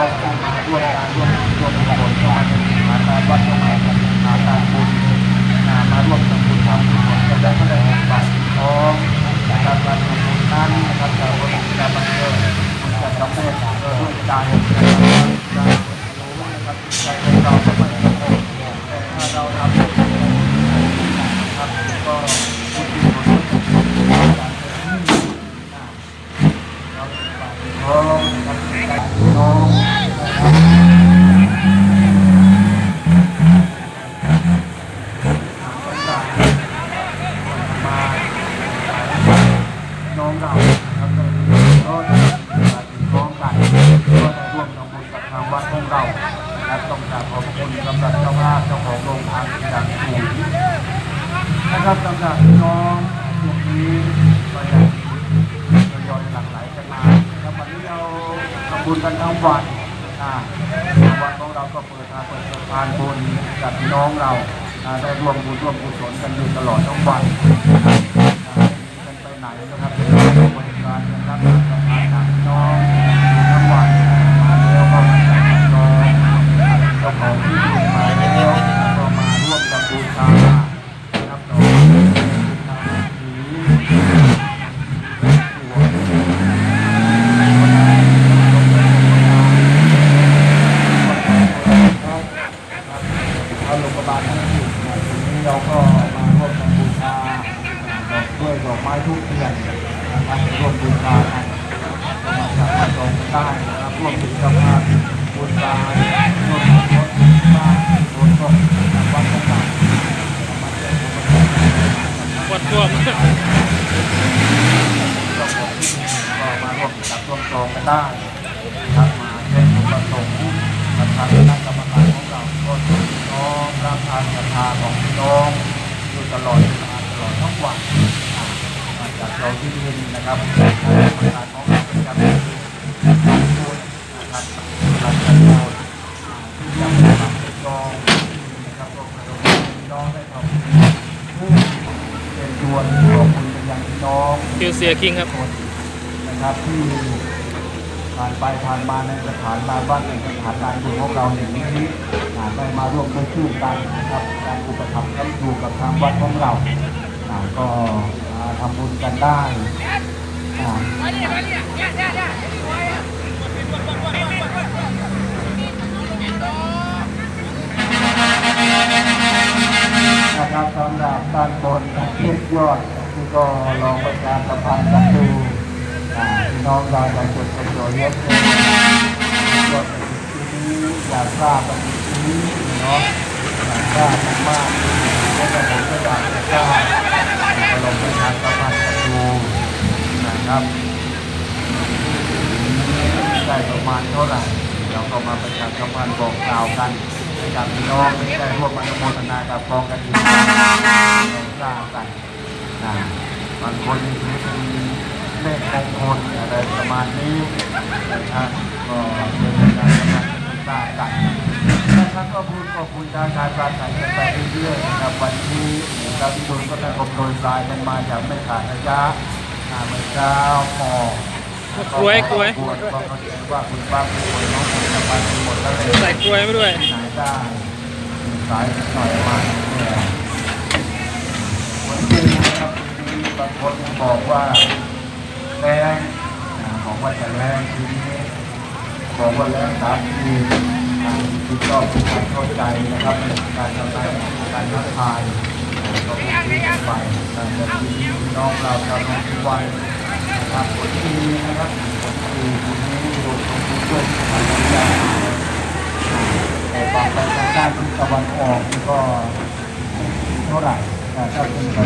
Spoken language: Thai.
องที่มาร่วมงานร่วมร่วมกุศลก็มาจากฐานวัดก็มาจากฐานการบุญอ่ามาร่วมทำบุญทำบุญกันได้ก็ได้บาตรทองนะครับการทำบุญนั้นนะครับเราก็จะบันเทิงจะสำเร็จด้วยใจนะครับนะครับใจของเราก็ไม่สำเร็จแต่ถ้าเราทำนะครับก็บุญที่ผลเราบาตรทองนะครับใจทองนะครับ ต่างๆมาน้องเราครับก็พร้อมกันก็ได้ร่วมทำบุญกับทางวัดของเราและต้องกราบขอบคุณสำหรับเจ้าภาพเจ้าของโรงทานอย่างสูงนะ ครับสำหรับพี่น้องกลุ่มนี้ก็ยังทยอยหลั่งไหลกันมานะครับวันนี้เราทำบุญกันทั้งวันอ่าวันของเราก็เปิดทางเปิดสะพานบุญกับพี่น้องเราอ่าได้ร่วมบุญร่วมกุศลกันอยู่ตลอดทั้งวันนะครับอ่าไม่มีกันไปไหนนะครับเป็นการบริการนะครับสะพานจากพี่น้องทั้งวันมาแล้วก็มาจากพี่น้องเจ้าของที่ดินมาแล้วก็มาร่วมกับบูชานะครับดอกไม้บูชาสีตัว เอาลงประบาลทั้งที่ตรงนี้เราก็มาร่วมกันบูชาดอกกล้วยดอกไม้ทุกเทียนนะครับร่วมบูชากันมาจากวัดตรงใต้นะครับร่วมกิจกรรมบูชาร่วมรถบ้านรถก็วัดต่างๆมาเที่ยวกันปวดตัวก็มาร่วมจับร่วมจองกันได้ รับทานศรัทธาของพี่น้องอยู่ตลอดเวลาตลอดทั้งวันมาจากเราที่ดินนะครับคณะกรรมการของเราประจำปีนะครับหลังจากเราที่จะมาทำจองนะครับก็มาดูพี่น้องได้ทำผู้เป็นชวนขอบคุณเป็นอย่างพี่น้องคิวเสียคิงครับคนนะครับที่ผ่านไปผ่านมาในสถานลานบ้านในสถานลานบุญของเราอย่างนี้อ่าได้ มาร่วมด้วยช่วยกันนะครับการอุปถัมภ์รับอยู่กับทางวัดของเราอ่าก็มาทำบุญกันได้อ่านะครับสำหรับด้านบนเทียบยอดที่ก็ลองประชาสัมพันธ์กันดูอ่าพี่น้องเราจะจดจดจ่อยกเยยอดที่นี้อยากทราบกันที่นี้ เนาะอยากทรามากๆแล้วก็ผมก็อยากจะทราบก็ลงประชาสัมพันธ์กันดูนะครับได้ประมาณเท่าไหร่เราก็มาประชาสัมพันธ์บอกกล่าวกันกับพี่น้องได้ร่วมอนุโมทนากับกองกันดีทรากันนะบางคนเป็นเลขมงคลอะไรประมาณนี้นะครับก็เป็นการประมาณทรากัน นะครับก็พูดขอบคุณทางการปราศัยกันไปเรื่อยๆนะครับวันนี้เราที่ดูก็ได้อบรมสายกันมาอย่างไม่ขาดระยะอ่าเมื่อเช้าพอกล้วยกล้วยก็เข้าใจว่าคุณป้าเป็นคนน้องผมจะไปหมดแล้วเลยใส่กล้วยมาด้วยไหนได้สายหน่อยมาเนี่ยวันนี้นะครับบางคนบอกว่าแรงบอกว่าจะแรงทีนี้บอกว่าแรงสามที อ่าที่ชอบการเข้าใจนะครับ การทำงานการทักทายก็พูดคุยกันแต่ทีนี้น้องเราจะน้องทุกวันนะครับคนที่นะครับคนที่ทีนี้โดนของผู้ช่วยทำงกานแต่ฝั่งไปทางด้านทิศตะวันออกก็เท่าไหร่แต่ถ้าเป็นไป